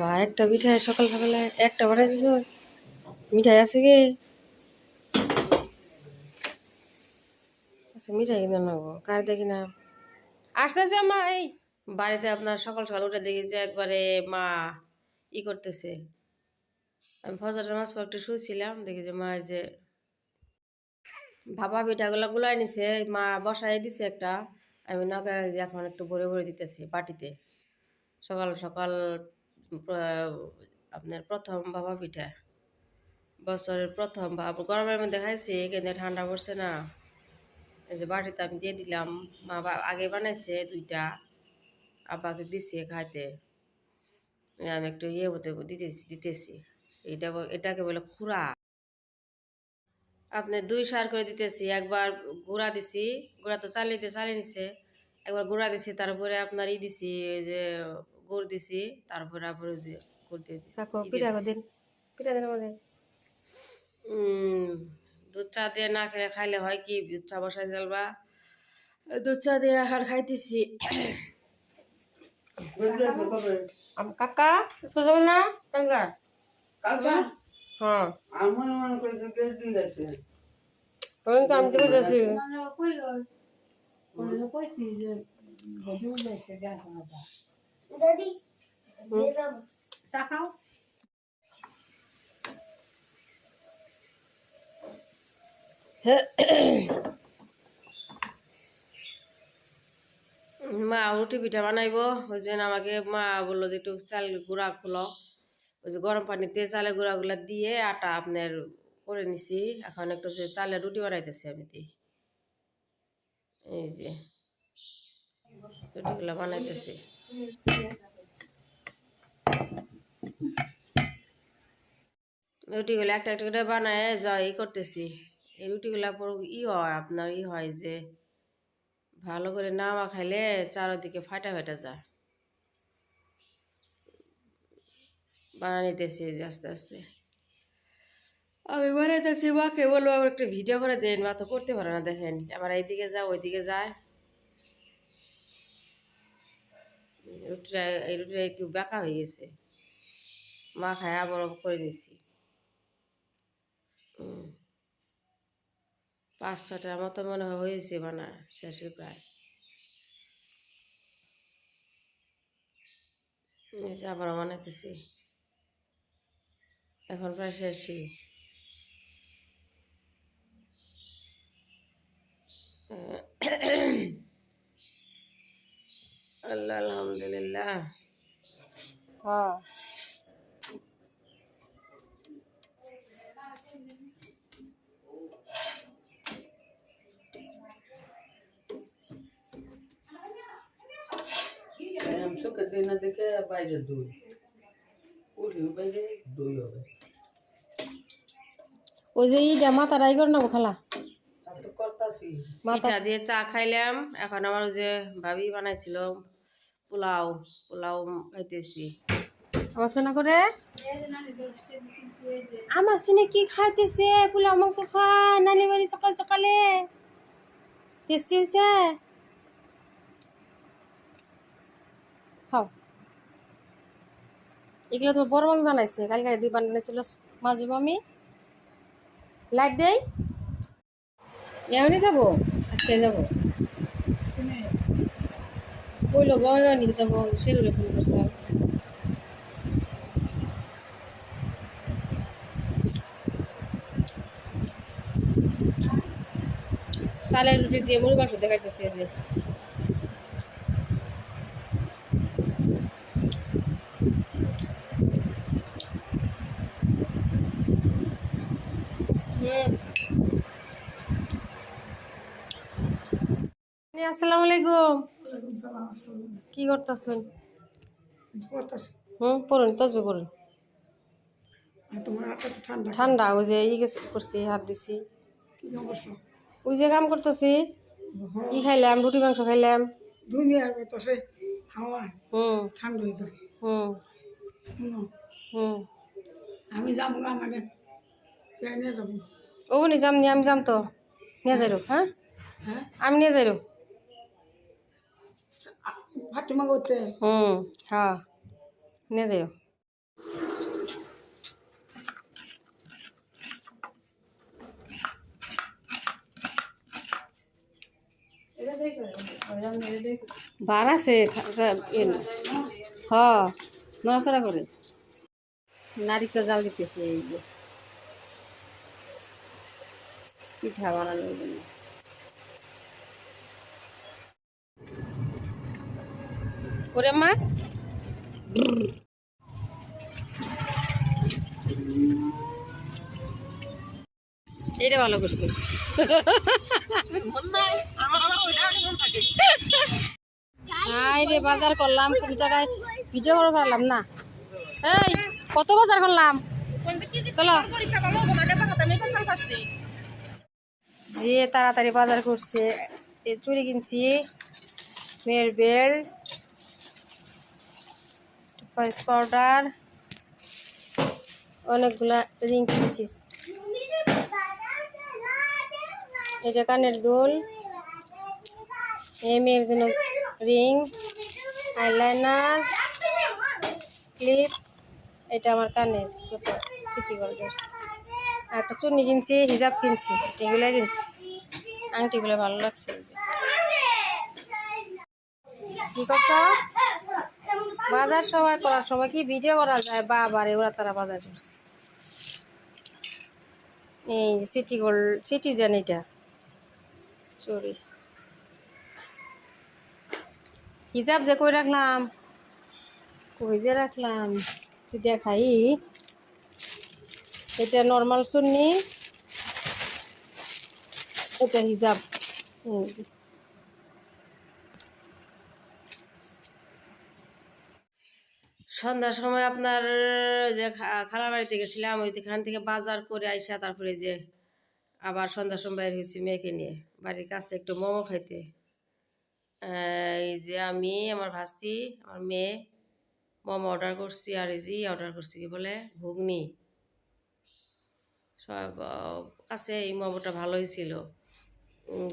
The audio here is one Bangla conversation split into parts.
বাবা, একটা মিঠাই সকাল সকালে, একটা বানাই দিছ মিঠাই আছে কি? আচ্ছা মিঠাই কিনে নেব কার দেখি না আসতেছে মা, এই বাড়িতে আপনার সকাল সকাল উঠে দেখি যে একবারে মা ই করতেছে। আমি ফজরের মাছ একটু শুয়েছিলাম দেখি যে মা যে ভাপা পিঠাগুলো গুলাই নিছে মা বসাই দিছে একটা। আমি নৌকা যে এখন একটু ভরে ভরে দিতেছি বাটিতে। সকাল সকাল আপনার প্রথম ভাপা পিঠা। বছরের প্রথম ভাব গরমের মধ্যে খাইছি, কিন্তু ঠান্ডা পড়ছে না। এই যে বাটিতে আমি দিয়ে দিলাম, মা আগে বানাইছে দুইটা, আব্বাকে দিছে খাইতে। আমি একটু ইয়ে মতো দিতেছি দিতেছি। এটা এটাকে বলে খুরা। আপনি দুই সার করে দিতেছি, একবার গুঁড়া দিছি, গুঁড়া তো চালিয়ে চালিয়ে নিছে। একবার গুঁড়া দিছি, তারপরে আপনার ই দিছি, এই যে গুড় দিছি তারপরে আবার ওই যে দিছি। পিঠা দিন আমাদের দুধ চা দিয়ে না খেলে খাইলে হয় কি দুধ চা বসাই চলবা দুধ চা দিয়ে আর খাইতেছি। আম কাকা? না? টাঙ্গা হ্যাঁ। ওই তো আমি দেবে যাচ্ছি মা রুটি পিঠা বানাইবো। ওই জন্য আমাকে মা বলল যে একটু চাল গুঁড়া খুলো ওই যে গরম পানিতে চালের গুঁড়াগুলা দিয়ে আটা আপনার করে নিছি। এখন একটু যে চালের রুটি বানাইতেছি আমি এই যে রুটিগুলা বানাইতেছি। রুটিগুলো একটা একটা করে বানায় যা ই করতেছি। এই রুটিগুলা পর ই হয়, আপনার ই হয় যে ভালো করে না মাখাইলে চারদিকে ফাটা ফাটা যায়। বানানিতেছি যে আস্তে আস্তে। আমি বানাইতেছি, মাকে বলব, আমার একটা ভিডিও করে দেন, মা তো করতে পারে না, দেখেন। আমার এইদিকে যায় ওইদিকে যায়। রুটিটা, এই রুটিটা একটু বেঁকা হয়ে গেছে। মা খায় আবার করে নিছি। পাঁচ ছটার মতো মনে হয় হয়েছে বানা, শেষে প্রায়। আবার বানাইতেছি। এখন প্রায় শেষই। আল্লাহ আলহামদুলিল্লাহ। হ্যাঁ চোখের দিন না দেখে বাইরে দুই উঠিও বাইরে দুই হবে। ওই যে ইটা মাথা রাই করে নেব খালা। মাথা দিয়ে চা খাইলাম এখন আমার ওই যে ভাবি বানাইছিল পোলাও পোলাও খাইতেছি। আমার সোনা করে। আমার শুনে কি খাইতেছে? পোলাও মাংস খায় নানি বাড়ি সকাল সকালে। টেস্টি হয়েছে খাও। এগুলো তো বড় মামি বানাইছে কালকে দি বানাইছিল মাজু মামি। লাইট দেই। এমনি যাব আজকে যাব। কইলো বড় নিয়ে যাব সেরুলে ফোন করছে চালের রুটি দিয়ে মুড়ি মাংস দেখাইতেছে যে আসসালামু আলাইকুম কি করতেছেন? হুম পড়ুন তসবে পড়ুন। ঠান্ডা ওই যে ই গেছে করছি হাত দিছি। ওই যে কাম করতেছি ই খাইলাম রুটি মাংস খাইলাম। দুনিয়ার তো হাওয়া হুম। ঠান্ডা হয়ে যায় হুম। হুম। আমি যাব মানে ট্রেনে যাব। ও নি যাম নি আমি যাম তো। নিয়ে যাইরো হ্যাঁ? হ্যাঁ? আমি নিয়ে যাইরো। फाटमा होते हम्म হ্যাঁ নড়াচড়া করে। নারিকেল জাল দিতেছে পিঠা বানানোর জন্য। করে মা। এইটা ভালো করছে। রে, বাজার করলাম, কোন জায়গায়? ভিডিও করে পারলাম না। এই, কত বাজার করলাম? চলো। যে তাড়াতাড়ি বাজার করছে চুড়ি কিনছি, মেয়ের বেল্ট ফাইস পাউডার, অনেকগুলা রিং কিনেছি এটা কানের দুল, এই মেয়ের জন্য রিং, আইলাইনার, ক্লিপ, এটা আমার কানের ছোট সিটি গোল্ডের আর একটা চুন্নি কিনছি, হিজাব কিনছি এগুলো কিনছি। আংটিগুলো ভালো লাগছে কি করছ? বাজার সময় করার সময় কি ভিডিও করা যায়? বাবারে, ওরা তারা বাজার করছে। এই সিটি গোল্ড সিটিজেন এটা। সরি হিজাব যে কই রাখলাম? কই যে রাখলাম? তুই দেখাই। এটা নর্মাল সুন্নি এটা হিজাব। এই সন্ধ্যার সময় আপনার যে খা- খালার বাড়িতে গেছিলাম ওইখান থেকে বাজার করে আইসা তারপরে যে আবার সন্ধ্যার সময় বাইর হয়েছি মেয়েকে নিয়ে। বাড়ির কাছে একটু মোমো খাইতে। এই যে আমি, আমার ভাস্তি, আমার মেয়ে, মোমো অর্ডার করছি, আর এই যে অর্ডার করছি, কি বলে, ঘুগনি। সব, কাছে এই মোমোটা ভালোই ছিল।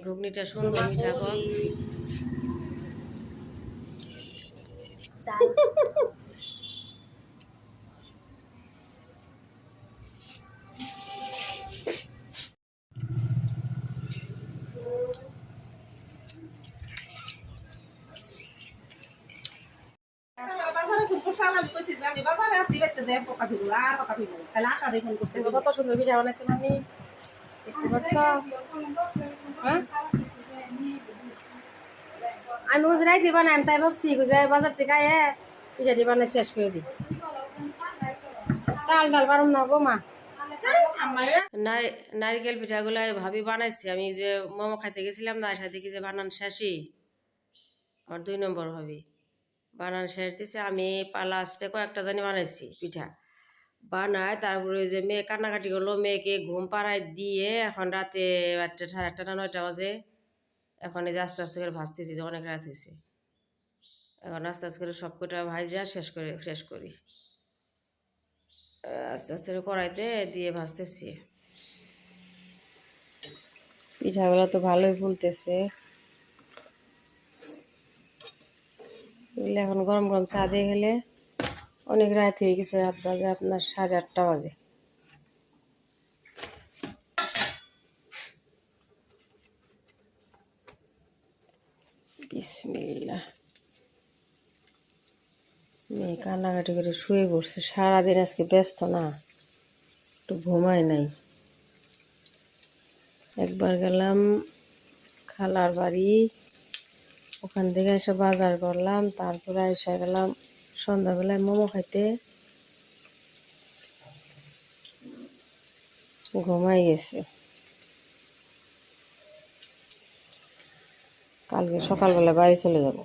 ঘুগনিটা সুন্দর মিঠা কম দেখো কত সুন্দর পিঠা বানাইছে আমি দেখতে পাচ্ছ? হ্যাঁ? আমি বুঝে রাইতে বানাই তাই ভাবছি যে বাজার থেকে আয়ে পিঠা দিবা বানাই শেষ করে দিই। ডাল ডাল পারুম না গো মা। নারিকেল পিঠাগুলো ভাবি বানাইছি। আমি যে মোমো খাইতে গেছিলাম না সাথে কি যে বানান শেষই? আমার দুই নম্বর ভাবি। বানান শেষ দিছে, আমি লাস্টে কয়েকটা জানি বানাইছি পিঠা। বানায় তারপরে ওই যে মেয়ে কান্নাকাটি করল, মেয়েকে ঘুম পাড়ায় দিয়ে এখন রাতে আটটা, সাড়ে আটটা না নয়টা বাজে। এখন এই যে আস্তে আস্তে করে ভাজতেছি, যে অনেক রাত হয়েছে। এখন আস্তে আস্তে করে সব কটা ভাইজা শেষ করে, শেষ করি। আস্তে আস্তে করে কড়াইতে দিয়ে ভাজতেছি। পিঠাগুলো তো ভালোই ফুলতেছে। এগুলো এখন গরম গরম চা দিয়ে গেলে অনেক রাত হয়ে গেছে রাত বাজে, আপনার সাড়ে আটটা বাজে। বিসমিল্লাহ। মেয়ে কান্নাকাটি করে শুয়ে পড়ছে। সারাদিন আজকে ব্যস্ত না, একটু ঘুমাই নাই। একবার গেলাম খালার বাড়ি। ওখান থেকে এসে বাজার করলাম, তারপরে এসে গেলাম সন্ধ্যাবেলায় মোমো খাইতে। ঘুমাই গেছে। কালকে সকালবেলা বাড়ি চলে যাব।